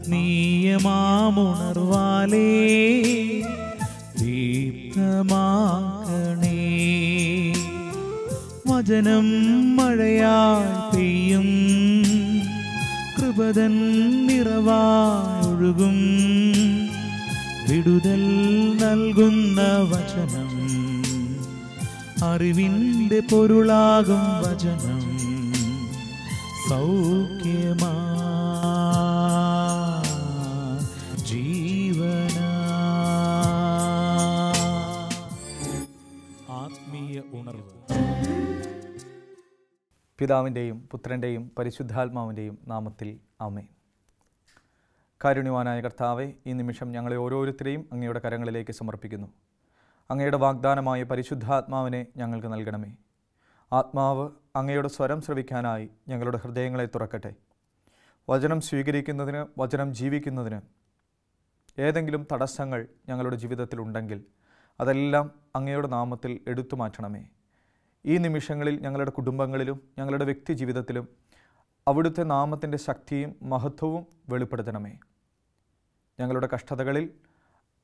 ആത്മീയമാമുണർവാലേ ദീപ്തമാക്കണേ. വചനം മഴയാൽ പെയ്യും കൃപതൻ നിറവായൊഴുകും വിടുതൽ നൽകുന്ന വചനം അറിവിന്റെ പൊരുളാകും വചനം. സൗഖ്യമാ പിതാവിന്റെയും പുത്രന്റെയും പരിശുദ്ധാത്മാവിന്റെയും നാമത്തിൽ ആമേൻ. കാരുണ്യവാനായ കർത്താവെ ഈ നിമിഷം ഞങ്ങളെ ഓരോരുത്തരെയും അങ്ങയുടെ കരങ്ങളിലേക്ക് സമർപ്പിക്കുന്നു. അങ്ങയുടെ വാഗ്ദാനമായ പരിശുദ്ധാത്മാവിനെ ഞങ്ങൾക്ക് നൽകണമേ. ആത്മാവ് അങ്ങയുടെ സ്വരം ശ്രവിക്കാനായി ഞങ്ങളുടെ ഹൃദയങ്ങളെ തുറക്കട്ടെ. വചനം സ്വീകരിക്കുന്നതിന് വചനം ജീവിക്കുന്നതിന് ഏതെങ്കിലും തടസ്സങ്ങൾ ഞങ്ങളുടെ ജീവിതത്തിൽ ഉണ്ടെങ്കിൽ അതെല്ലാം അങ്ങയുടെ നാമത്തിൽ എടുത്തു മാറ്റണമേ. ഈ നിമിഷങ്ങളിൽ ഞങ്ങളുടെ കുടുംബങ്ങളിലും ഞങ്ങളുടെ വ്യക്തി ജീവിതത്തിലും അവിടുത്തെ നാമത്തിന്റെ ശക്തിയും മഹത്വവും വെളിപ്പെടുത്തണമേ. ഞങ്ങളുടെ കഷ്ടതകളിൽ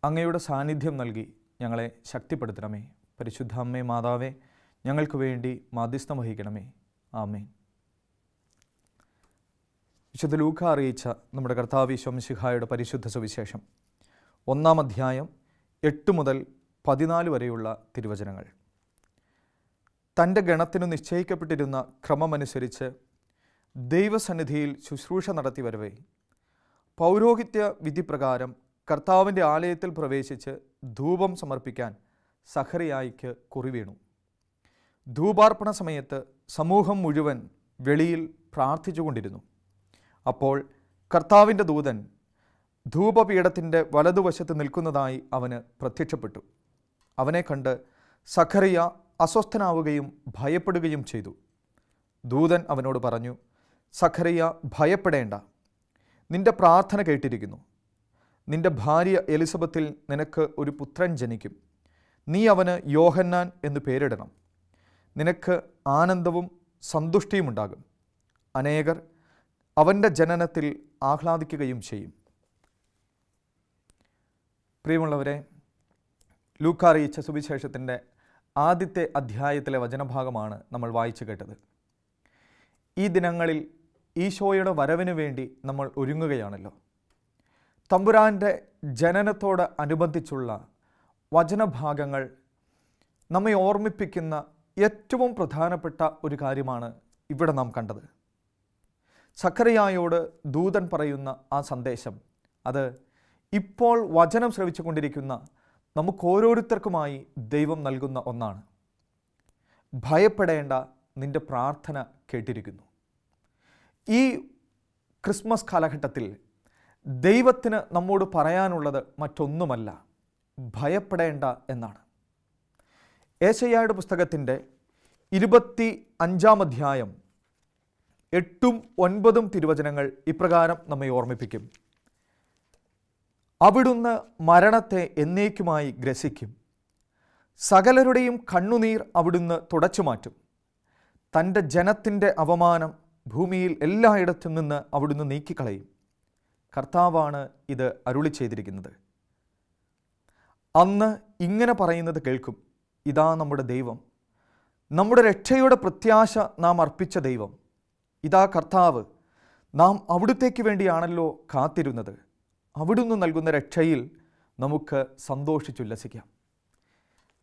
അങ്ങയുടെ സാന്നിധ്യം നൽകി ഞങ്ങളെ ശക്തിപ്പെടുത്തണമേ. പരിശുദ്ധ അമ്മേ മാതാവേ ഞങ്ങൾക്ക് വേണ്ടി മാധ്യസ്ഥം വഹിക്കണമേ. ആമേൻ. വിശുദ്ധ ലൂക്ക അറിയിച്ച നമ്മുടെ കർത്താവ് ശംശിഹായുടെ പരിശുദ്ധ സുവിശേഷം. ഒന്നാം അധ്യായം എട്ട് മുതൽ പതിനാല് വരെയുള്ള തിരുവചനങ്ങൾ. തന്റെ ഗണത്തിനു നിശ്ചയിക്കപ്പെട്ടിരുന്ന ക്രമമനുസരിച്ച് ദൈവസന്നിധിയിൽ ശുശ്രൂഷ നടത്തി വരവേ. പൗരോഹിത്യ വിധിപ്രകാരം കർത്താവിന്റെ ആലയത്തിൽ പ്രവേശിച്ച് ധൂപം സമർപ്പിക്കാൻ സഹറിയായിക്ക് കുറിവീണു ധൂപാർപ്പണ സമയത്ത് സമൂഹം മുഴുവൻ വെളിയിൽ പ്രാർത്ഥിച്ചുകൊണ്ടിരുന്നു അപ്പോൾ കർത്താവിന്റെ ദൂതൻ ധൂപപീഠത്തിന്റെ വലതുവശത്ത് നിൽക്കുന്നതായി അവന് പ്രത്യക്ഷപ്പെട്ടു. അവനെ കണ്ട് സഖറിയ അസ്വസ്ഥനാവുകയും ഭയപ്പെടുകയും ചെയ്തു. ദൂതൻ അവനോട് പറഞ്ഞു സഖറിയ ഭയപ്പെടേണ്ട. നിന്റെ പ്രാർത്ഥന കേട്ടിരിക്കുന്നു. നിന്റെ ഭാര്യ എലിസബത്തിൽ നിനക്ക് ഒരു പുത്രൻ ജനിക്കും. നീ അവന് യോഹന്നാൻ എന്ന് പേരിടണം. നിനക്ക് ആനന്ദവും സന്തുഷ്ടിയുമുണ്ടാകും അനേകർ അവന്റെ ജനനത്തിൽ ആഹ്ലാദിക്കുകയും ചെയ്യും. പ്രിയമുള്ളവരെ ലൂക്കാറിയിച്ച സുവിശേഷത്തിന്റെ ആദ്യത്തെ അധ്യായത്തിലെ വചനഭാഗമാണ് നമ്മൾ വായിച്ചു കേട്ടത്. ഈ ദിനങ്ങളിൽ ഈശോയുടെ വരവിന് വേണ്ടി നമ്മൾ ഒരുങ്ങുകയാണല്ലോ. തമ്പുരാന്റെ ജനനത്തോട് അനുബന്ധിച്ചുള്ള വചനഭാഗങ്ങൾ നമ്മെ ഓർമ്മിപ്പിക്കുന്ന ഏറ്റവും പ്രധാനപ്പെട്ട ഒരു കാര്യമാണ് ഇവിടെ നാം കണ്ടത്. സക്കറിയായോട് ദൂതൻ പറയുന്ന ആ സന്ദേശം അത് ഇപ്പോൾ വചനം ശ്രവിച്ചുകൊണ്ടിരിക്കുന്ന നമുക്ക് ഓരോരുത്തർക്കുമായി ദൈവം നൽകുന്ന ഒന്നാണ്. ഭയപ്പെടേണ്ട നിന്റെ പ്രാർത്ഥന കേട്ടിരിക്കുന്നു. ഈ ക്രിസ്മസ് കാലഘട്ടത്തിൽ ദൈവത്തിന് നമ്മോട് പറയാനുള്ളത് മറ്റൊന്നുമല്ല ഭയപ്പെടേണ്ട എന്നാണ്. ഏശയ്യായുടെ പുസ്തകത്തിന്റെ ഇരുപത്തി അഞ്ചാം അധ്യായം എട്ടും ഒൻപതും തിരുവചനങ്ങൾ ഇപ്രകാരം നമ്മെ ഓർമ്മിപ്പിക്കും. അവിടുന്ന് മരണത്തെ എന്നേക്കുമായി ഗ്രസിക്കും. സകലരുടെയും കണ്ണുനീർ അവിടുന്ന് തുടച്ചു മാറ്റും. തന്റെ ജനത്തിന്റെ അവമാനം ഭൂമിയിൽ എല്ലായിടത്തും നിന്ന് അവിടുന്ന് നീക്കിക്കളയും. കർത്താവാണ് ഇത് അരുളി ചെയ്തിരിക്കുന്നത്. അന്ന് ഇങ്ങനെ പറയുന്നത് കേൾക്കും. ഇതാ നമ്മുടെ ദൈവം. നമ്മുടെ രക്ഷയുടെ പ്രത്യാശ നാം അർപ്പിച്ച ദൈവം. ഇതാ കർത്താവ്. നാം അവിടുത്തേക്ക് വേണ്ടിയാണല്ലോ കാത്തിരുന്നത്. അവിടുന്ന് നൽകുന്ന രക്ഷയിൽ നമുക്ക് സന്തോഷിച്ചുല്ലസിക്കാം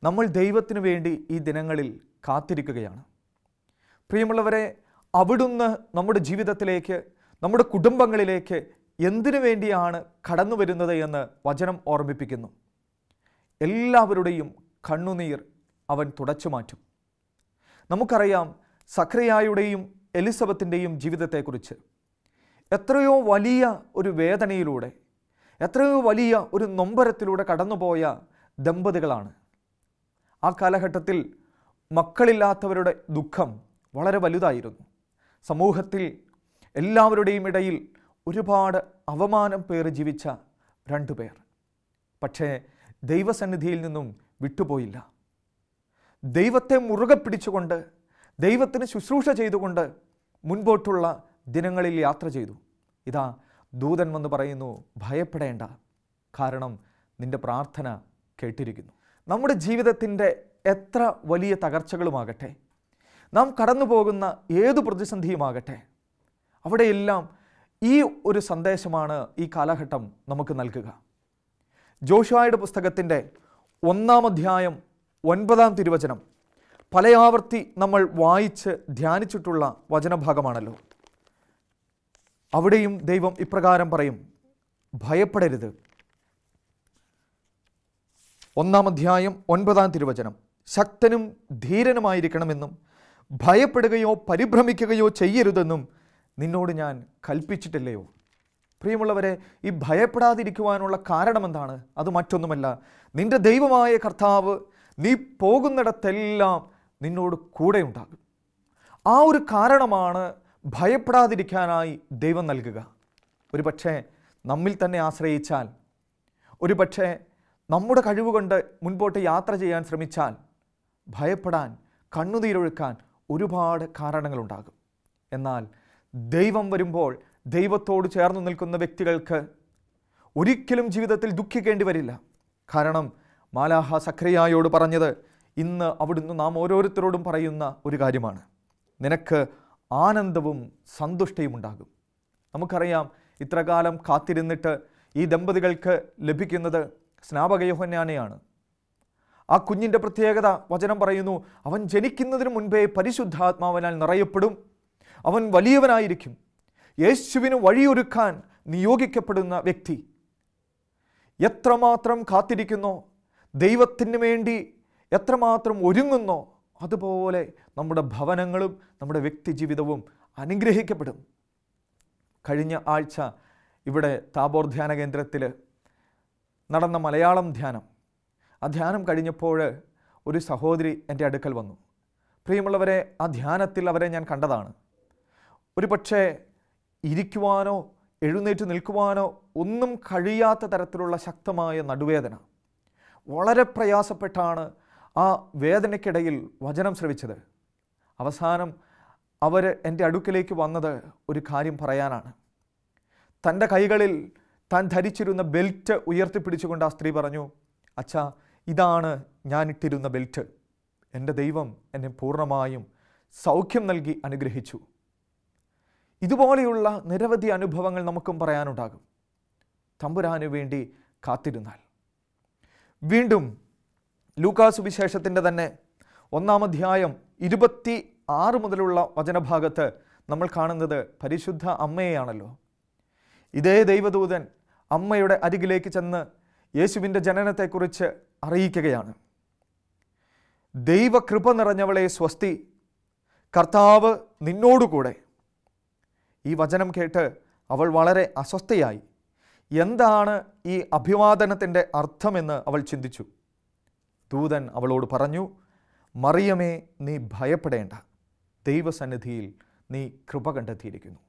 നമ്മൾ ദൈവത്തിനു വേണ്ടി ഈ ദിനങ്ങളിൽ കാത്തിരിക്കുകയാണ്. പ്രിയമുള്ളവരെ അവിടുന്ന് നമ്മുടെ ജീവിതത്തിലേക്ക് നമ്മുടെ കുടുംബങ്ങളിലേക്ക് എന്തിനു വേണ്ടിയാണ് കടന്നു വരുന്നത് എന്ന് വചനം ഓർമ്മിപ്പിക്കുന്നു. എല്ലാവരുടെയും കണ്ണുനീർ അവൻ തുടച്ചു മാറ്റും. നമുക്കറിയാം സക്രിയായുടെയും എലിസബത്തിന്റെയും ജീവിതത്തെക്കുറിച്ച് എത്രയോ വലിയ ഒരു വേദനയിലൂടെ എത്രയോ വലിയ ഒരു നൊമ്പരത്തിലൂടെ കടന്നുപോയ ദമ്പതികളാണ്. ആ കാലഘട്ടത്തിൽ മക്കളില്ലാത്തവരുടെ ദുഃഖം വളരെ വലുതായിരുന്നു. സമൂഹത്തിൽ എല്ലാവരുടെയും ഇടയിൽ ഒരുപാട് അവമാനം പേറി ജീവിച്ച രണ്ടു പേർ. പക്ഷേ ദൈവസന്നിധിയിൽ നിന്നും വിട്ടുപോയില്ല. ദൈവത്തെ മുറുകെ പിടിച്ചുകൊണ്ട് ദൈവത്തിന് ശുശ്രൂഷ ചെയ്തുകൊണ്ട് മുൻപോട്ടുള്ള ദിനങ്ങളിൽ യാത്ര ചെയ്തു. ഇതാ ദൂതൻ വന്ന് പറയുന്നു ഭയപ്പെടേണ്ട. കാരണം നിന്റെ പ്രാർത്ഥന കേട്ടിരിക്കുന്നു. നമ്മുടെ ജീവിതത്തിന്റെ എത്ര വലിയ തകർച്ചകളുമാകട്ടെ നാം കടന്നു പോകുന്ന ഏതു പ്രതിസന്ധിയുമാകട്ടെ അവിടെയെല്ലാം ഈ ഒരു സന്ദേശമാണ് ഈ കാലഘട്ടം നമുക്ക് നൽകുക. ജോഷുവായുടെ പുസ്തകത്തിന്റെ ഒന്നാം അധ്യായം ഒൻപതാം തിരുവചനം പലയാവർത്തി നമ്മൾ വായിച്ച് ധ്യാനിച്ചിട്ടുള്ള വചനഭാഗമാണല്ലോ. അവിടെയും ദൈവം ഇപ്രകാരം പറയും. ഭയപ്പെടരുത്. ഒന്നാം അധ്യായം ഒൻപതാം തിരുവചനം. ശക്തനും ധീരനുമായിരിക്കണമെന്നും ഭയപ്പെടുകയോ പരിഭ്രമിക്കുകയോ ചെയ്യരുതെന്നും നിന്നോട് ഞാൻ കൽപ്പിച്ചിട്ടില്ലയോ? പ്രിയമുള്ളവരെ ഈ ഭയപ്പെടാതിരിക്കുവാനുള്ള കാരണമെന്താണ്? അത് മറ്റൊന്നുമല്ല. നിന്റെ ദൈവമായ കർത്താവ് നീ പോകുന്നിടത്തെല്ലാം നിന്നോട് കൂടെ ഉണ്ടാകും ആ ഒരു കാരണമാണ് ഭയപ്പെടാതിരിക്കാനായി ദൈവം നൽകുക. ഒരു പക്ഷേ നമ്മിൽ തന്നെ ആശ്രയിച്ചാൽ ഒരു പക്ഷേ നമ്മുടെ കഴിവുകൊണ്ട് മുൻപോട്ട് യാത്ര ചെയ്യാൻ ശ്രമിച്ചാൽ ഭയപ്പെടാൻ കണ്ണുനീരൊഴുക്കാൻ ഒരുപാട് കാരണങ്ങളുണ്ടാകും. എന്നാൽ ദൈവം വരുമ്പോൾ ദൈവത്തോട് ചേർന്ന് നിൽക്കുന്ന വ്യക്തികൾക്ക് ഒരിക്കലും ജീവിതത്തിൽ ദുഃഖിക്കേണ്ടി വരില്ല. കാരണം മാലാഹ സക്രിയായോട് പറഞ്ഞത് ഇന്ന് അവിടുന്ന് നാം ഓരോരുത്തരോടും പറയുന്ന ഒരു കാര്യമാണ്. നിനക്ക് ആനന്ദവും സന്തുഷ്ടയും ഉണ്ടാകും. നമുക്കറിയാം ഇത്രകാലം കാത്തിരുന്നിട്ട് ഈ ദമ്പതികൾക്ക് ലഭിക്കുന്നത് സ്നാപകയോഹന്യാനെയാണ് ആ കുഞ്ഞിന്റെ പ്രത്യേകത വചനം പറയുന്നു അവൻ ജനിക്കുന്നതിന് മുൻപേ പരിശുദ്ധാത്മാവനാൽ നിറയപ്പെടും. അവൻ വലിയവനായിരിക്കും. യേശുവിന് വഴിയൊരുക്കാൻ നിയോഗിക്കപ്പെടുന്ന വ്യക്തി. എത്രമാത്രം കാത്തിരിക്കുന്നോ ദൈവത്തിന് വേണ്ടി എത്രമാത്രം ഒരുങ്ങുന്നോ അതുപോലെ നമ്മുടെ ഭവനങ്ങളും നമ്മുടെ വ്യക്തിജീവിതവും അനുഗ്രഹിക്കപ്പെടും. കഴിഞ്ഞ ആഴ്ച ഇവിടെ താബോർ ധ്യാന കേന്ദ്രത്തിൽ നടന്ന മലയാളം ധ്യാനം. ആ ധ്യാനം കഴിഞ്ഞപ്പോൾ ഒരു സഹോദരി എന്റെ അടുക്കൽ വന്നു. പ്രിയമുള്ളവരെ ആ ധ്യാനത്തിൽ അവരെ ഞാൻ കണ്ടതാണ്. ഒരു പക്ഷേ ഇരിക്കുവാനോ എഴുന്നേറ്റ് നിൽക്കുവാനോ ഒന്നും കഴിയാത്ത തരത്തിലുള്ള ശക്തമായ നടുവേദന. വളരെ പ്രയാസപ്പെട്ടാണ് ആ വേദനയ്ക്കിടയിൽ വചനം ശ്രവിച്ചത്. അവസാനം അവർ എന്റെ അടുക്കലേക്ക് വന്നത് ഒരു കാര്യം പറയാനാണ്. തന്റെ കൈകളിൽ താൻ ധരിച്ചിരുന്ന ബെൽറ്റ് ഉയർത്തിപ്പിടിച്ചുകൊണ്ട് ആ സ്ത്രീ പറഞ്ഞു അച്ഛാ ഇതാണ് ഞാനിട്ടിരുന്ന ബെൽറ്റ്. എന്റെ ദൈവം എന്നെ പൂർണമായും സൗഖ്യം നൽകി അനുഗ്രഹിച്ചു. ഇതുപോലെയുള്ള നിരവധി അനുഭവങ്ങൾ നമുക്കും പറയാനുണ്ടാകും. തമ്പുരാനു വേണ്ടി കാത്തിരുന്നാൽ. വീണ്ടും ലൂക്കാസ് സുവിശേഷത്തിന്റെ തന്നെ ഒന്നാം അധ്യായം ഇരുപത്തി ആറ് മുതലുള്ള വചനഭാഗത്ത് നമ്മൾ കാണുന്നത് പരിശുദ്ധ അമ്മയെയാണല്ലോ. ഇതേ ദൈവദൂതൻ അമ്മയുടെ അരികിലേക്ക് ചെന്ന് യേശുവിന്റെ ജനനത്തെക്കുറിച്ച് അറിയിക്കുകയാണ്. ദൈവകൃപ നിറഞ്ഞവളെ സ്വസ്തി കർത്താവ് നിന്നോടുകൂടെ. ഈ വചനം കേട്ട് അവൾ വളരെ അസ്വസ്ഥയായി. എന്താണ് ഈ അഭിവാദനത്തിന്റെ അർത്ഥമെന്ന് അവൾ ചിന്തിച്ചു. ദൂതൻ അവളോട് പറഞ്ഞു മറിയമേ നീ ഭയപ്പെടേണ്ട. ദൈവസന്നിധിയിൽ നീ കൃപ കണ്ടെത്തിയിരിക്കുന്നു.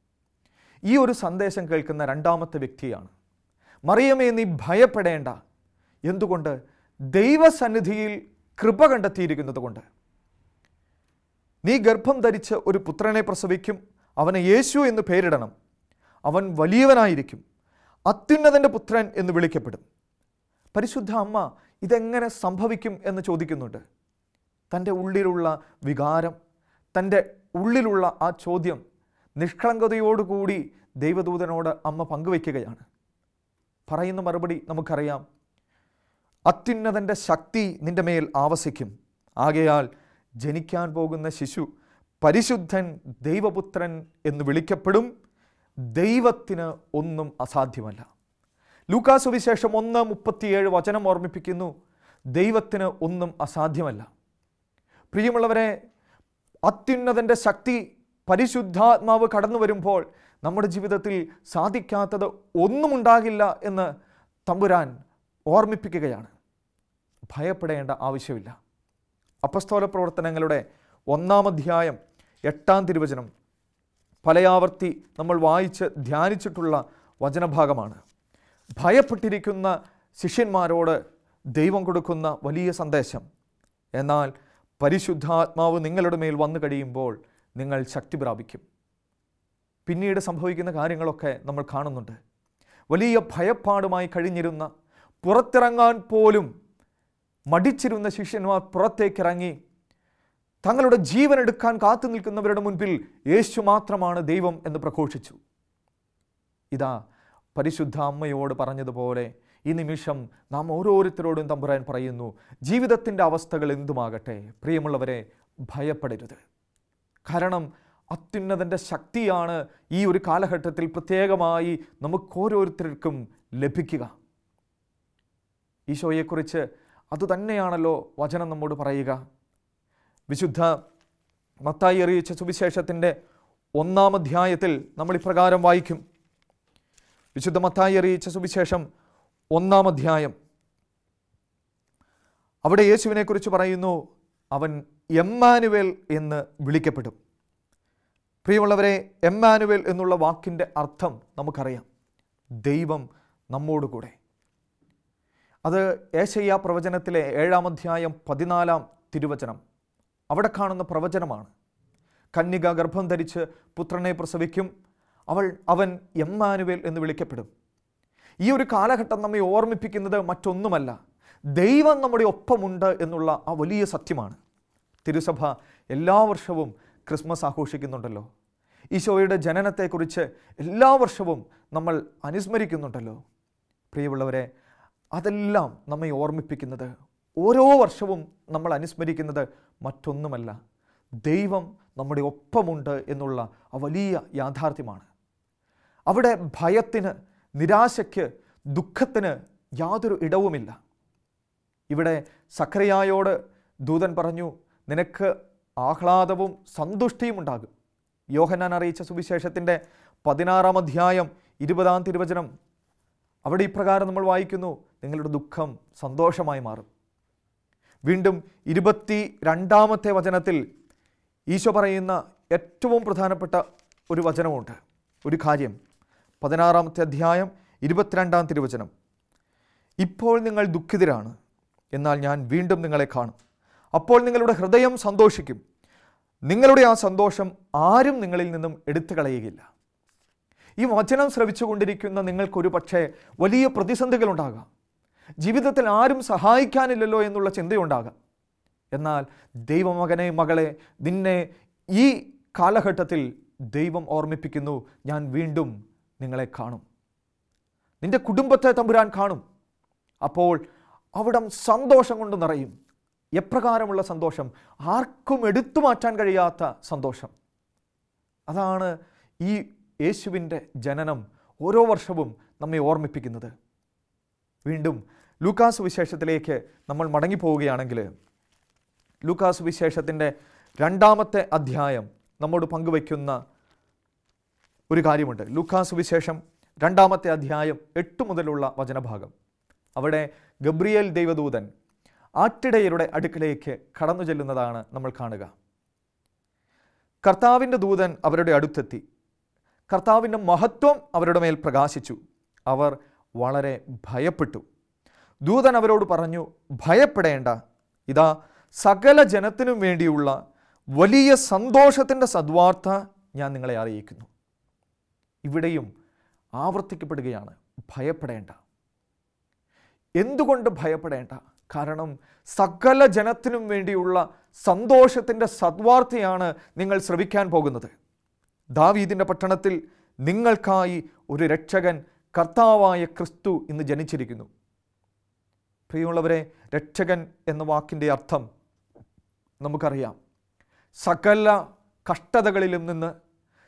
ഈ ഒരു സന്ദേശം കേൾക്കുന്ന രണ്ടാമത്തെ വ്യക്തിയാണ്. മറിയമേ നീ ഭയപ്പെടേണ്ട. എന്തുകൊണ്ട്? ദൈവസന്നിധിയിൽ കൃപ കണ്ടെത്തിയിരിക്കുന്നത് കൊണ്ട്. നീ ഗർഭം ധരിച്ച് ഒരു പുത്രനെ പ്രസവിക്കും. അവനെ യേശു എന്ന് പേരിടണം. അവൻ വലിയവനായിരിക്കും. അത്യുന്നതന്റെ പുത്രൻ എന്ന് വിളിക്കപ്പെടും. പരിശുദ്ധ അമ്മ ഇതെങ്ങനെ സംഭവിക്കും എന്ന് ചോദിക്കുന്നുണ്ട്. തന്റെ ഉള്ളിലുള്ള വികാരം തന്റെ ഉള്ളിലുള്ള ആ ചോദ്യം നിഷ്കളങ്കതയോടുകൂടി ദൈവദൂതനോട് അമ്മ പങ്കുവയ്ക്കുകയാണ്. പറയുന്ന മറുപടി നമുക്കറിയാം. അത്യുന്നതന്റെ ശക്തി നിന്റെ മേൽ ആവസിക്കും. ആകയാൽ ജനിക്കാൻ പോകുന്ന ശിശു പരിശുദ്ധൻ ദൈവപുത്രൻ എന്ന് വിളിക്കപ്പെടും. ദൈവത്തിന് ഒന്നും അസാധ്യമല്ല. ലൂക്കാസ് സുവിശേഷം ഒന്ന് മുപ്പത്തിയേഴ് വചനം ഓർമ്മിപ്പിക്കുന്നു. ദൈവത്തിന് ഒന്നും അസാധ്യമല്ല. പ്രിയമുള്ളവരെ അത്യുന്നതന്റെ ശക്തി പരിശുദ്ധാത്മാവ് കടന്നു വരുമ്പോൾ നമ്മുടെ ജീവിതത്തിൽ സാധിക്കാത്തത് ഒന്നുമുണ്ടാകില്ല എന്ന് തമ്പുരാൻ ഓർമ്മിപ്പിക്കുകയാണ്. ഭയപ്പെടേണ്ട ആവശ്യമില്ല. അപസ്തോല പ്രവർത്തനങ്ങളുടെ ഒന്നാം അധ്യായം എട്ടാം തിരുവചനം. പലയാവർത്തി നമ്മൾ വായിച്ച് ധ്യാനിച്ചിട്ടുള്ള വചനഭാഗമാണ്. ഭയപ്പെട്ടിരിക്കുന്ന ശിഷ്യന്മാരോട് ദൈവം കൊടുക്കുന്ന വലിയ സന്ദേശം. എന്നാൽ പരിശുദ്ധാത്മാവ് നിങ്ങളുടെ മേൽ വന്നു കഴിയുമ്പോൾ നിങ്ങൾ ശക്തി പ്രാപിക്കും. പിന്നീട് സംഭവിക്കുന്ന കാര്യങ്ങളൊക്കെ നമ്മൾ കാണുന്നുണ്ട്. വലിയ ഭയപ്പാടുമായി കഴിഞ്ഞിരുന്ന പുറത്തിറങ്ങാൻ പോലും മടിച്ചിരുന്ന ശിഷ്യന്മാർ പുറത്തേക്കിറങ്ങി തങ്ങളുടെ ജീവൻ എടുക്കാൻ കാത്തു നിൽക്കുന്നവരുടെ മുൻപിൽ യേശു മാത്രമാണ് ദൈവം എന്ന് പ്രഘോഷിച്ചു. ഇതാ പരിശുദ്ധ അമ്മയോട് പറഞ്ഞതുപോലെ ഈ നിമിഷം നാം ഓരോരുത്തരോടും തമ്പുരാൻ പറയുന്നു ജീവിതത്തിന്റെ അവസ്ഥകൾ എന്തുമാകട്ടെ? പ്രിയമുള്ളവരെ ഭയപ്പെടരുത്. കാരണം അത്യുന്നതന്റെ ശക്തിയാണ് ഈ ഒരു കാലഘട്ടത്തിൽ പ്രത്യേകമായി നമുക്ക് ഓരോരുത്തർക്കും ലഭിക്കുക. ഈശോയെക്കുറിച്ച് അതുതന്നെയാണല്ലോ വചനം നമ്മോട് പറയുക. വിശുദ്ധ മത്തായി അറിയിച്ച സുവിശേഷത്തിന്റെ ഒന്നാം അധ്യായത്തിൽ നമ്മൾ ഇപ്രകാരം വായിക്കും. വിശുദ്ധ മത്തായി അറിയിച്ച സുവിശേഷം ഒന്നാം അധ്യായം. അവിടെ യേശുവിനെക്കുറിച്ച് പറയുന്നു അവൻ എമ്മാനുവേൽ എന്ന് വിളിക്കപ്പെടും. പ്രിയമുള്ളവരെ എമ്മാനുവേൽ എന്നുള്ള വാക്കിന്റെ അർത്ഥം നമുക്കറിയാം. ദൈവം നമ്മോടുകൂടെ അത് ഏശയ്യ പ്രവചനത്തിലെ ഏഴാം അധ്യായം പതിനാലാം തിരുവചനം. അവിടെ കാണുന്ന പ്രവചനമാണ്. കന്യക ഗർഭം ധരിച്ച് പുത്രനെ പ്രസവിക്കും അവൾ അവൻ എമ്മാനുവേൽ എന്ന് വിളിക്കപ്പെടും. ഈ ഒരു കാലഘട്ടം നമ്മെ ഓർമ്മിപ്പിക്കുന്നത് മറ്റൊന്നുമല്ല. ദൈവം നമ്മുടെ ഒപ്പമുണ്ട് എന്നുള്ള ആ വലിയ സത്യമാണ്. തിരുസഭ എല്ലാ വർഷവും ക്രിസ്മസ് ആഘോഷിക്കുന്നുണ്ടല്ലോ. ഈശോയുടെ ജനനത്തെക്കുറിച്ച് എല്ലാ വർഷവും നമ്മൾ അനുസ്മരിക്കുന്നുണ്ടല്ലോ. പ്രിയമുള്ളവരെ അതെല്ലാം നമ്മെ ഓർമ്മിപ്പിക്കുന്നത് ഓരോ വർഷവും നമ്മൾ അനുസ്മരിക്കുന്നത് മറ്റൊന്നുമല്ല. ദൈവം നമ്മുടെ ഒപ്പമുണ്ട് എന്നുള്ള ആ വലിയ യാഥാർത്ഥ്യമാണ്. അവിടെ ഭയത്തിന് നിരാശയ്ക്ക് ദുഃഖത്തിന് യാതൊരു ഇടവുമില്ല. ഇവിടെ സക്രിയായോട് ദൂതൻ പറഞ്ഞു നിനക്ക് ആഹ്ലാദവും സന്തുഷ്ടിയും ഉണ്ടാകും. യോഹന്നാൻ അറിയിച്ച സുവിശേഷത്തിന്റെ പതിനാറാം അധ്യായം ഇരുപതാം തിരുവചനം. അവിടെ ഇപ്രകാരം നമ്മൾ വായിക്കുന്നു നിങ്ങളുടെ ദുഃഖം സന്തോഷമായി മാറും. വീണ്ടും ഇരുപത്തി രണ്ടാമത്തെ വചനത്തിൽ ഈശോ പറയുന്ന ഏറ്റവും പ്രധാനപ്പെട്ട ഒരു വചനമുണ്ട് ഒരു കാര്യം. പതിനാറാമത്തെ അധ്യായം ഇരുപത്തിരണ്ടാം തിരുവചനം. ഇപ്പോൾ നിങ്ങൾ ദുഃഖിതരാണ് എന്നാൽ ഞാൻ വീണ്ടും നിങ്ങളെ കാണും. അപ്പോൾ നിങ്ങളുടെ ഹൃദയം സന്തോഷിക്കും. നിങ്ങളുടെ ആ സന്തോഷം ആരും നിങ്ങളിൽ നിന്നും എടുത്തു കളയുകയില്ല ഈ വചനം ശ്രവിച്ചുകൊണ്ടിരിക്കുന്ന നിങ്ങൾക്കൊരു പക്ഷേ വലിയ പ്രതിസന്ധികളുണ്ടാകാം ജീവിതത്തിൽ ആരും സഹായിക്കാനില്ലല്ലോ എന്നുള്ള ചിന്തയുണ്ടാകാം. എന്നാൽ ദൈവമകനെ മകളെ നിന്നെ ഈ കാലഘട്ടത്തിൽ ദൈവം ഓർമ്മിപ്പിക്കുന്നു ഞാൻ വീണ്ടും നിങ്ങളെ കാണും. നിന്റെ കുടുംബത്തെ തമ്പുരാൻ കാണും. അപ്പോൾ അവിടം സന്തോഷം കൊണ്ട് നിറയും. എപ്രകാരമുള്ള സന്തോഷം? ആർക്കും എടുത്തു മാറ്റാൻ കഴിയാത്ത സന്തോഷം. അതാണ് ഈ യേശുവിന്റെ ജനനം ഓരോ വർഷവും നമ്മെ ഓർമ്മിപ്പിക്കുന്നത്. വീണ്ടും ലൂക്കാസ് വിശേഷത്തിലേക്ക് നമ്മൾ മടങ്ങിപ്പോവുകയാണെങ്കിൽ ലൂക്കാസ് വിശേഷത്തിന്റെ രണ്ടാമത്തെ അധ്യായം നമ്മോട് പങ്കുവയ്ക്കുന്ന ഒരു കാര്യമുണ്ട്. ലൂക്കാസ് വിശേഷം രണ്ടാമത്തെ അധ്യായം എട്ട് മുതലുള്ള വചനഭാഗം. അവിടെ ഗബ്രിയേൽ ദൈവദൂതൻ ആട്ടിടയരുടെ അടുക്കിലേക്ക് കടന്നു ചെല്ലുന്നതാണ് നമ്മൾ കാണുക. കർത്താവിന്റെ ദൂതൻ അവരുടെ അടുത്തെത്തി. കർത്താവിന്റെ മഹത്വം അവരുടെ മേൽ പ്രകാശിച്ചു. അവർ വളരെ ഭയപ്പെട്ടു. ദൂതൻ അവരോട് പറഞ്ഞു ഭയപ്പെടേണ്ട. ഇതാ സകല ജനത്തിനും വേണ്ടിയുള്ള വലിയ സന്തോഷത്തിന്റെ സദ്വാർത്ത ഞാൻ നിങ്ങളെ അറിയിക്കുന്നു. ഇവിടെയും ആവർത്തിക്കപ്പെടുകയാണ്. ഭയപ്പെടേണ്ട. എന്തുകൊണ്ട് ഭയപ്പെടേണ്ട? കാരണം സകല ജനത്തിനും വേണ്ടിയുള്ള സന്തോഷത്തിന്റെ സദ്വാർത്തയാണ് നിങ്ങൾ ശ്രവിക്കാൻ പോകുന്നത്. ദാവീദിന്റെ പട്ടണത്തിൽ നിങ്ങൾക്കായി ഒരു രക്ഷകൻ കർത്താവായ ക്രിസ്തു ഇന്ന് ജനിച്ചിരിക്കുന്നു. പ്രിയമുള്ളവരെ രക്ഷകൻ എന്ന വാക്കിന്റെ അർത്ഥം നമുക്കറിയാം. സകല കഷ്ടതകളിൽ നിന്ന്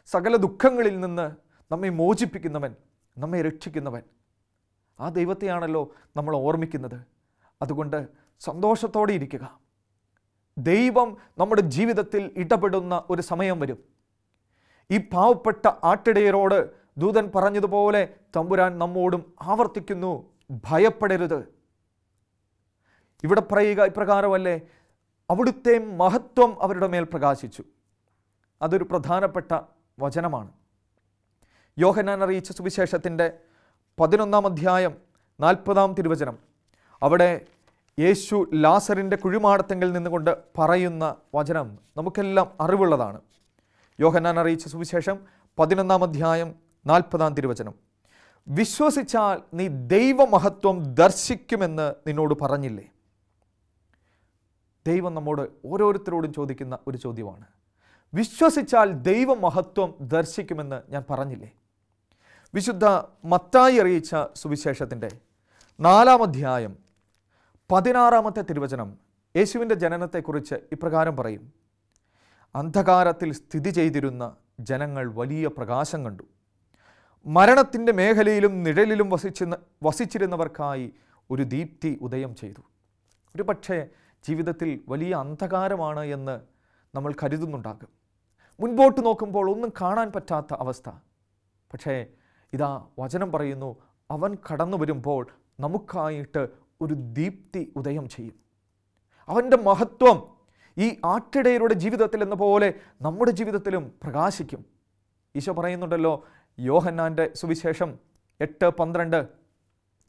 സകല ദുഃഖങ്ങളിൽ നിന്ന് നമ്മെ മോചിപ്പിക്കുന്നവൻ നമ്മെ രക്ഷിക്കുന്നവൻ. ആ ദൈവത്തെയാണല്ലോ നമ്മൾ ഓർമ്മിക്കുന്നത്. അതുകൊണ്ട് സന്തോഷത്തോടെ ഇരിക്കുക. ദൈവം നമ്മുടെ ജീവിതത്തിൽ ഇടപെടുന്ന ഒരു സമയം വരും. ഈ പാവപ്പെട്ട ആട്ടിടയരോട് ദൂതൻ പറഞ്ഞതുപോലെ തമ്പുരാൻ നമ്മോടും ആവർത്തിക്കുന്നു ഭയപ്പെടരുത്. ഇവിടെ പറയുക ഇപ്രകാരമല്ലേ? അവിടുത്തെ മഹത്വം അവരുടെ മേൽ പ്രകാശിച്ചു. അതൊരു പ്രധാനപ്പെട്ട വചനമാണ്. യോഹനാൻ അറിയിച്ച സുവിശേഷത്തിന്റെ പതിനൊന്നാം അധ്യായം നാൽപ്പതാം തിരുവചനം. അവിടെ യേശു ലാസറിന്റെ കുഴിമാടത്തെങ്കിൽ നിന്നുകൊണ്ട് പറയുന്ന വചനം നമുക്കെല്ലാം അറിവുള്ളതാണ്. യോഹനാൻ അറിയിച്ച സുവിശേഷം പതിനൊന്നാം അധ്യായം നാൽപ്പതാം തിരുവചനം. വിശ്വസിച്ചാൽ നീ ദൈവമഹത്വം ദർശിക്കുമെന്ന് നിന്നോട് പറഞ്ഞില്ലേ? ദൈവം നമ്മോട് ഓരോരുത്തരോടും ചോദിക്കുന്ന ഒരു ചോദ്യമാണ്. വിശ്വസിച്ചാൽ ദൈവമഹത്വം ദർശിക്കുമെന്ന് ഞാൻ പറഞ്ഞില്ലേ? വിശുദ്ധ മത്തായി അറിയിച്ച സുവിശേഷത്തിന്റെ നാലാം അധ്യായം പതിനാറാമത്തെ തിരുവചനം യേശുവിന്റെ ജനനത്തെക്കുറിച്ച് ഇപ്രകാരം പറയും. അന്ധകാരത്തിൽ സ്ഥിതി ചെയ്തിരുന്ന ജനങ്ങൾ വലിയ പ്രകാശം കണ്ടു. മരണത്തിന്റെ മേഖലയിലും നിഴലിലും വസിച്ചിരുന്ന വസിച്ചിരുന്നവർക്കായി ഒരു ദീപ്തി ഉദയം ചെയ്തു. ഒരു പക്ഷേ ജീവിതത്തിൽ വലിയ അന്ധകാരമാണ് എന്ന് നമ്മൾ കരുതുന്നുണ്ടാകും. മുൻപോട്ട് നോക്കുമ്പോൾ ഒന്നും കാണാൻ പറ്റാത്ത അവസ്ഥ. പക്ഷേ ഇതാ വചനം പറയുന്നു അവൻ കടന്നു വരുമ്പോൾ നമുക്കായിട്ട് ഒരു ദീപ്തി ഉദയം ചെയ്യും. അവന്റെ മഹത്വം ഈ ആട്ടിടയരുടെ ജീവിതത്തിൽ എന്ന പോലെ നമ്മുടെ ജീവിതത്തിലും പ്രകാശിക്കും. ഈശോ പറയുന്നുണ്ടല്ലോ യോഹന്നാന്റെ സുവിശേഷം എട്ട് പന്ത്രണ്ട്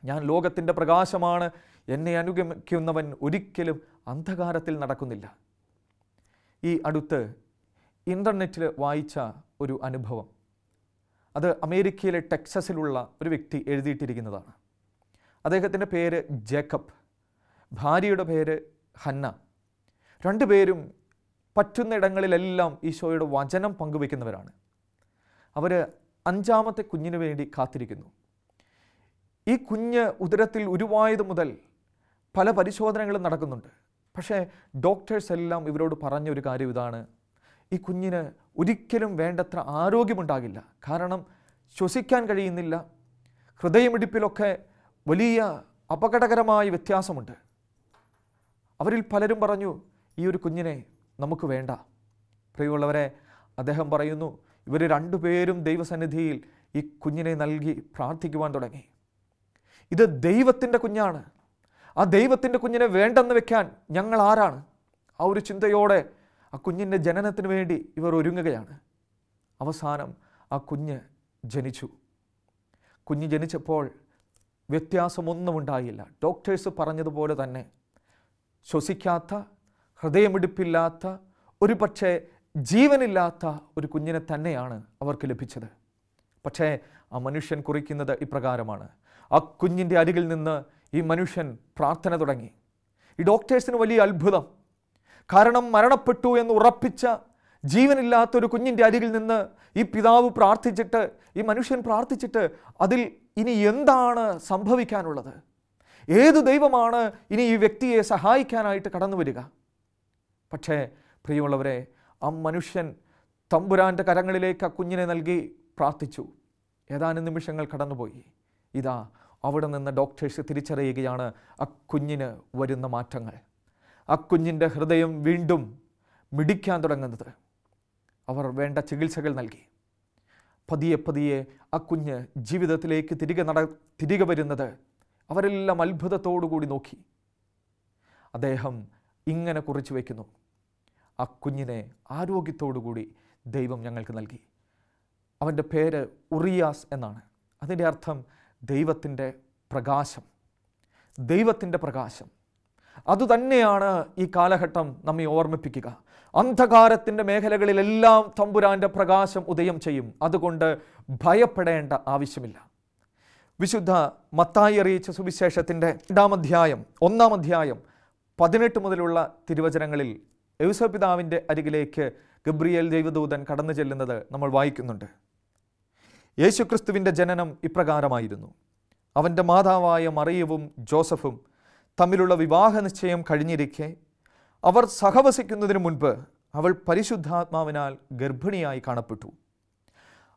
ഞാൻ ലോകത്തിന്റെ പ്രകാശമാണ് എന്നെ അനുഗമിക്കുന്നവൻ ഒരിക്കലും അന്ധകാരത്തിൽ നടക്കുന്നില്ല. ഈ അടുത്ത് ഇന്റർനെറ്റിൽ വായിച്ച ഒരു അനുഭവം. അത് അമേരിക്കയിലെ ടെക്സസിലുള്ള ഒരു വ്യക്തി എഴുതിയിട്ടിരിക്കുന്നതാണ്. അദ്ദേഹത്തിന്റെ പേര് ജേക്കബ്. ഭാര്യയുടെ പേര് ഹന്ന. രണ്ടുപേരും പറ്റുന്ന ഇടങ്ങളിലെല്ലാം ഈശോയുടെ വചനം പങ്കുവെക്കുന്നവരാണ് അവർ അഞ്ചാമത്തെ കുഞ്ഞിന് വേണ്ടി കാത്തിരിക്കുന്നു. ഈ കുഞ്ഞ് ഉദരത്തിൽ ഉരുവായത് മുതൽ പല പരിശോധനകളും നടക്കുന്നുണ്ട്. പക്ഷേ ഡോക്ടേഴ്സ് എല്ലാം ഇവരോട് പറഞ്ഞ ഒരു കാര്യം ഇതാണ്. ഈ കുഞ്ഞിന് ഒരിക്കലും വേണ്ടത്ര ആരോഗ്യമുണ്ടാകില്ല. കാരണം ശ്വസിക്കാൻ കഴിയുന്നില്ല. ഹൃദയമിടിപ്പിലൊക്കെ വലിയ അപകടകരമായ വ്യത്യാസമുണ്ട്. അവരിൽ പലരും പറഞ്ഞു ഈ ഒരു കുഞ്ഞിനെ നമുക്ക് വേണ്ട. പ്രിയമുള്ളവരെ അദ്ദേഹം പറയുന്നു ഇവർ രണ്ടുപേരും ദൈവസന്നിധിയിൽ ഈ കുഞ്ഞിനെ നൽകി പ്രാർത്ഥിക്കുവാൻ തുടങ്ങി. ഇത് ദൈവത്തിന്റെ കുഞ്ഞാണ്. ആ ദൈവത്തിന്റെ കുഞ്ഞിനെ വേണ്ടെന്ന് വെക്കാൻ ഞങ്ങൾ ആരാണ്? ആ ഒരു ചിന്തയോടെ ആ കുഞ്ഞിന്റെ ജനനത്തിന് വേണ്ടി ഇവർ ഒരുങ്ങുകയാണ്. അവസാനം ആ കുഞ്ഞ് ജനിച്ചു. കുഞ്ഞ് ജനിച്ചപ്പോൾ വ്യത്യാസമൊന്നും ഉണ്ടായില്ല ഡോക്ടേഴ്സ് പറഞ്ഞതുപോലെ തന്നെ ശ്വസിക്കാത്ത ഹൃദയമിടിപ്പില്ലാത്ത ഒരു പക്ഷേ ജീവനില്ലാത്ത ഒരു കുഞ്ഞിനെ തന്നെയാണ് അവർക്ക് ലഭിച്ചത്. പക്ഷേ ആ മനുഷ്യൻ കുറിക്കുന്നത് ഇപ്രകാരമാണ്. ആ കുഞ്ഞിന്റെ അരികിൽ നിന്ന് ഈ മനുഷ്യൻ പ്രാർത്ഥന തുടങ്ങി. ഈ ഡോക്ടേഴ്സിന് വലിയ അത്ഭുതം. കാരണം മരണപ്പെട്ടു എന്ന് ഉറപ്പിച്ച ജീവനില്ലാത്തൊരു കുഞ്ഞിന്റെ അരികിൽ നിന്ന് ഈ പിതാവ് പ്രാർത്ഥിച്ചിട്ട് ഈ മനുഷ്യൻ പ്രാർത്ഥിച്ചിട്ട് അതിൽ ഇനി എന്താണ് സംഭവിക്കാനുള്ളത്? ഏത് ദൈവമാണ് ഇനി ഈ വ്യക്തിയെ സഹായിക്കാനായിട്ട് കടന്നു വരിക? പക്ഷേ പ്രിയമുള്ളവരെ ആ മനുഷ്യൻ തമ്പുരാന്റെ കരങ്ങളിലേക്ക് ആ കുഞ്ഞിനെ നൽകി പ്രാർത്ഥിച്ചു. ഏതാനും നിമിഷങ്ങൾ കടന്നുപോയി. ഇതാ അവിടെ നിന്ന് ഡോക്ടേഴ്സ് തിരിച്ചറിയുകയാണ് ആ കുഞ്ഞിന് വരുന്ന മാറ്റങ്ങൾ. ആ കുഞ്ഞിന്റെ ഹൃദയം വീണ്ടും മിടിക്കാൻ തുടങ്ങുന്നത്. അവർ വേണ്ട ചികിത്സകൾ നൽകി. പതിയെ പതിയെ ആ കുഞ്ഞ് ജീവിതത്തിലേക്ക് തിരികെ നട തിരികെ വരുന്നത് അവരെല്ലാം അത്ഭുതത്തോടുകൂടി നോക്കി. അദ്ദേഹം ഇങ്ങനെ കുറിച്ചു വയ്ക്കുന്നു ആ കുഞ്ഞിനെ ആരോഗ്യത്തോടുകൂടി ദൈവം ഞങ്ങൾക്ക് നൽകി. അവന്റെ പേര് ഉറിയാസ് എന്നാണ്. അതിന്റെ അർത്ഥം ദൈവത്തിന്റെ പ്രകാശം. ദൈവത്തിന്റെ പ്രകാശം. അതുതന്നെയാണ് ഈ കാലഘട്ടം നമ്മെ ഓർമ്മിപ്പിക്കുക. അന്ധകാരത്തിന്റെ മേഖലകളിലെല്ലാം തമ്പുരാന്റെ പ്രകാശം ഉദയം ചെയ്യും. അതുകൊണ്ട് ഭയപ്പെടേണ്ട ആവശ്യമില്ല. വിശുദ്ധ മത്തായി അറിയിച്ച സുവിശേഷത്തിന്റെ രണ്ടാം അധ്യായം ഒന്നാം അധ്യായം പതിനെട്ട് മുതലുള്ള തിരുവചനങ്ങളിൽ യൗസപിതാവിന്റെ അരികിലേക്ക് ഗബ്രിയേൽ ദൈവദൂതൻ കടന്നു ചെല്ലുന്നത് നമ്മൾ വായിക്കുന്നുണ്ട്. യേശുക്രിസ്തുവിന്റെ ജനനം ഇപ്രകാരമായിരുന്നു. അവന്റെ മാതാവായ മറിയവും ജോസഫും തമ്മിലുള്ള വിവാഹ നിശ്ചയം കഴിഞ്ഞിരിക്കെ അവർ സഹവസിക്കുന്നതിന് മുൻപ് അവൾ പരിശുദ്ധാത്മാവിനാൽ ഗർഭിണിയായി കാണപ്പെട്ടു.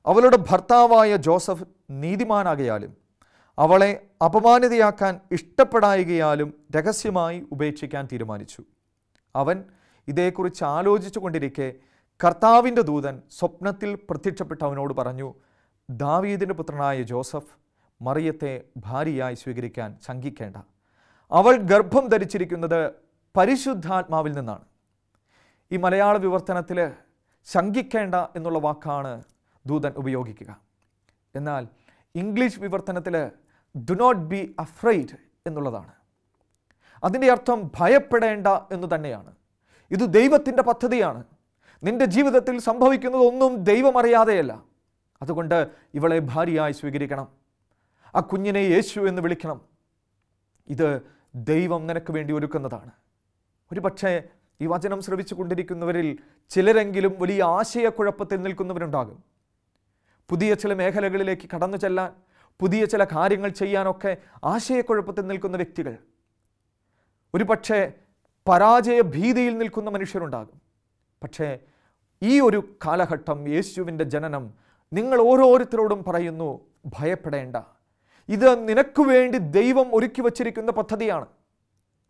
അവളുടെ ഭർത്താവായ ജോസഫ് നീതിമാനാകയാലും അവളെ അപമാനിതയാക്കാൻ ഇഷ്ടപ്പെടായികയാലും രഹസ്യമായി ഉപേക്ഷിക്കാൻ തീരുമാനിച്ചു. അവൻ ഇതേക്കുറിച്ച് ആലോചിച്ചു കൊണ്ടിരിക്കെ കർത്താവിന്റെ ദൂതൻ സ്വപ്നത്തിൽ പ്രത്യക്ഷപ്പെട്ട അവനോട് പറഞ്ഞു ദാവീദിന്റെ പുത്രനായ ജോസഫ് മറിയത്തെ ഭാര്യയായി സ്വീകരിക്കാൻ ശങ്കിക്കേണ്ട. അവൾ ഗർഭം ധരിച്ചിരിക്കുന്നത് പരിശുദ്ധാത്മാവിൽ നിന്നാണ്. ഈ മലയാള വിവർത്തനത്തിൽ ശങ്കിക്കേണ്ട എന്നുള്ള വാക്കാണ് ദൂതൻ ഉപയോഗിക്കുക. എന്നാൽ ഇംഗ്ലീഷ് വിവർത്തനത്തിൽ ഡു നോട്ട് ബി അഫ്രൈഡ് എന്നുള്ളതാണ്. അതിന്റെ അർത്ഥം ഭയപ്പെടേണ്ട എന്ന് തന്നെയാണ്. ഇത് ദൈവത്തിന്റെ പദ്ധതിയാണ്. നിന്റെ ജീവിതത്തിൽ സംഭവിക്കുന്നതൊന്നും ദൈവം അറിയാതെയല്ല അതുകൊണ്ട് ഇവളെ ഭാര്യയായി സ്വീകരിക്കണം. ആ കുഞ്ഞിനെ യേശു എന്ന് വിളിക്കണം. ഇത് ദൈവം നിനക്ക് വേണ്ടി ഒരുക്കുന്നതാണ്. ഒരു പക്ഷേ ഈ വചനം ശ്രവിച്ചു കൊണ്ടിരിക്കുന്നവരിൽ ചിലരെങ്കിലും വലിയ ആശയക്കുഴപ്പത്തിൽ നിൽക്കുന്നവരുണ്ടാകും. പുതിയ ചില മേഖലകളിലേക്ക് കടന്നു ചെല്ലാൻ പുതിയ ചില കാര്യങ്ങൾ ചെയ്യാനൊക്കെ ആശയക്കുഴപ്പത്തിൽ നിൽക്കുന്ന വ്യക്തികൾ. ഒരു പക്ഷേ പരാജയ ഭീതിയിൽ നിൽക്കുന്ന മനുഷ്യരുണ്ടാകും. പക്ഷേ ഈ ഒരു കാലഘട്ടം യേശുവിന്റെ ജനനം നിങ്ങൾ ഓരോരുത്തരോടും പറയുന്നു ഭയപ്പെടേണ്ട. ഇത് നിനക്ക് വേണ്ടി ദൈവം ഒരുക്കി വച്ചിരിക്കുന്ന പദ്ധതിയാണ്.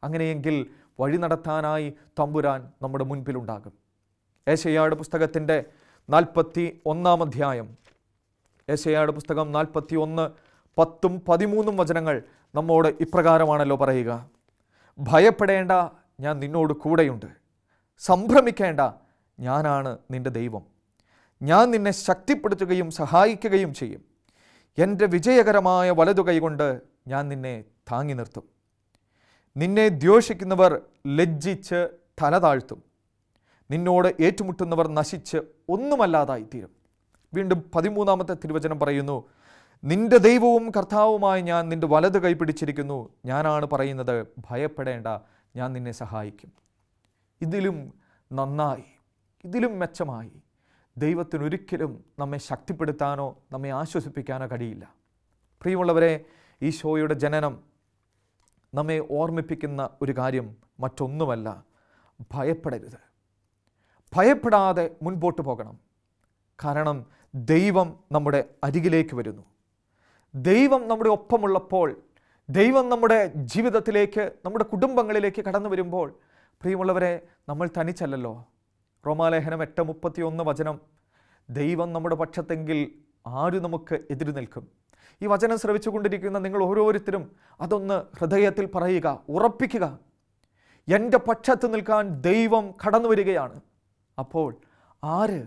അങ്ങനെയെങ്കിൽ വഴി നടത്താനായി തമ്പുരാൻ നമ്മുടെ മുൻപിലുണ്ടാകും. ഏശയാട് പുസ്തകത്തിന്റെ നാൽപ്പത്തി ഒന്നാം അധ്യായം. ഏശയാട് പുസ്തകം നാൽപ്പത്തി ഒന്ന് പത്തും പതിമൂന്നും വചനങ്ങൾ നമ്മോട് ഇപ്രകാരമാണല്ലോ പറയുക. ഭയപ്പെടേണ്ട ഞാൻ നിന്നോട് കൂടെയുണ്ട്. സംഭ്രമിക്കേണ്ട ഞാനാണ് നിന്റെ ദൈവം. ഞാൻ നിന്നെ ശക്തിപ്പെടുത്തുകയും സഹായിക്കുകയും ചെയ്യും. എന്റെ വിജയകരമായ വലതു കൈകൊണ്ട് ഞാൻ നിന്നെ താങ്ങി നിർത്തും. നിന്നെ ദ്വേഷിക്കുന്നവർ ലജ്ജിച്ച് തല താഴ്ത്തും. നിന്നോട് ഏറ്റുമുട്ടുന്നവർ നശിച്ച് ഒന്നുമല്ലാതായി തീരും. വീണ്ടും പതിമൂന്നാമത്തെ തിരുവചനം പറയുന്നു നിന്റെ ദൈവവും കർത്താവുമായി ഞാൻ നിന്റെ വലത് കൈ പിടിച്ചിരിക്കുന്നു. ഞാനാണ് പറയുന്നത് ഭയപ്പെടേണ്ട ഞാൻ നിന്നെ സഹായിക്കും. ഇതിലും നന്നായി ഇതിലും മെച്ചമായി ദൈവത്തിന് ഒരിക്കലും നമ്മെ ശക്തിപ്പെടുത്താനോ നമ്മെ ആശ്വസിപ്പിക്കാനോ കഴിയില്ല. പ്രിയമുള്ളവരെ ഈ ഷോയുടെ ജനനം നമ്മെ ഓർമ്മിപ്പിക്കുന്ന ഒരു കാര്യം മറ്റൊന്നുമല്ല. ഭയപ്പെടരുത്. ഭയപ്പെടാതെ മുൻപോട്ട് പോകണം. കാരണം ദൈവം നമ്മുടെ അരികിലേക്ക് വരുന്നു. ദൈവം നമ്മുടെ ഒപ്പമുള്ളപ്പോൾ ദൈവം നമ്മുടെ ജീവിതത്തിലേക്ക് നമ്മുടെ കുടുംബങ്ങളിലേക്ക് കടന്നു വരുമ്പോൾ പ്രിയമുള്ളവരെ നമ്മൾ തനിച്ചല്ലല്ലോ. റോമാലേഖനം എട്ട് മുപ്പത്തി ഒന്ന് വചനം ദൈവം നമ്മുടെ പക്ഷത്തെങ്കിൽ ആര് നമുക്ക് എതിര് നിൽക്കും? ഈ വചനം ശ്രവിച്ചുകൊണ്ടിരിക്കുന്ന നിങ്ങൾ ഓരോരുത്തരും അതൊന്ന് ഹൃദയത്തിൽ പറയുക ഉറപ്പിക്കുക. എന്റെ പക്ഷത്ത് നിൽക്കാൻ ദൈവം കടന്നു വരികയാണ്. അപ്പോൾ ആര്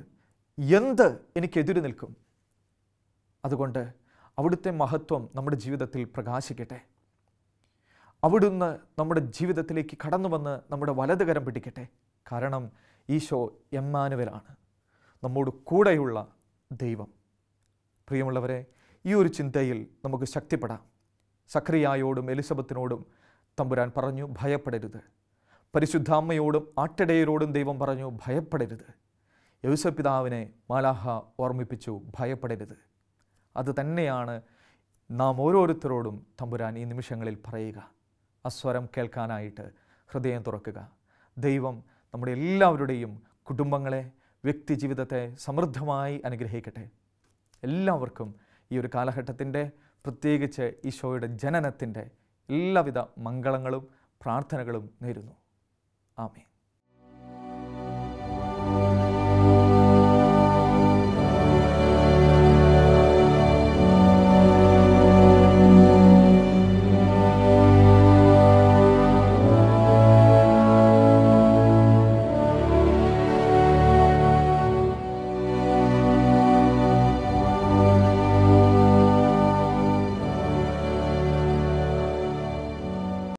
എന്ത് എനിക്കെതിര് നിൽക്കും? അതുകൊണ്ട് അവിടുത്തെ മഹത്വം നമ്മുടെ ജീവിതത്തിൽ പ്രകാശിക്കട്ടെ. അവിടുന്ന് നമ്മുടെ ജീവിതത്തിലേക്ക് കടന്നു വന്ന് നമ്മുടെ വലതുകരം പിടിക്കട്ടെ. കാരണം ഈശോ എമ്മാനുവലാണ്. നമ്മോട് കൂടെയുള്ള ദൈവം. പ്രിയമുള്ളവരെ ഈ ഒരു ചിന്തയിൽ നമുക്ക് ശക്തിപ്പെടാം. സക്രിയായോടും എലിസബത്തിനോടും തമ്പുരാൻ പറഞ്ഞു ഭയപ്പെടരുത്. പരിശുദ്ധാമ്മയോടും ആട്ടിടയരോടും ദൈവം പറഞ്ഞു ഭയപ്പെടരുത്. യൗസപിതാവിനെ മാലാഹ ഓർമ്മിപ്പിച്ചു ഭയപ്പെടരുത്. അത് തന്നെയാണ് നാം ഓരോരുത്തരോടും തമ്പുരാൻ ഈ നിമിഷങ്ങളിൽ പറയുക. അസ്വരം സ്വരം കേൾക്കാനായിട്ട് ഹൃദയം തുറക്കുക. ദൈവം നമ്മുടെ എല്ലാവരുടെയും കുടുംബങ്ങളെ വ്യക്തി ജീവിതത്തെ സമൃദ്ധമായി അനുഗ്രഹിക്കട്ടെ. എല്ലാവർക്കും ഈ ഒരു കാലഘട്ടത്തിന്റെ പ്രത്യേകിച്ച് ഈശോയുടെ ജനനത്തിന്റെ എല്ലാവിധ മംഗളങ്ങളും പ്രാർത്ഥനകളും നേരുന്നു. ആമേ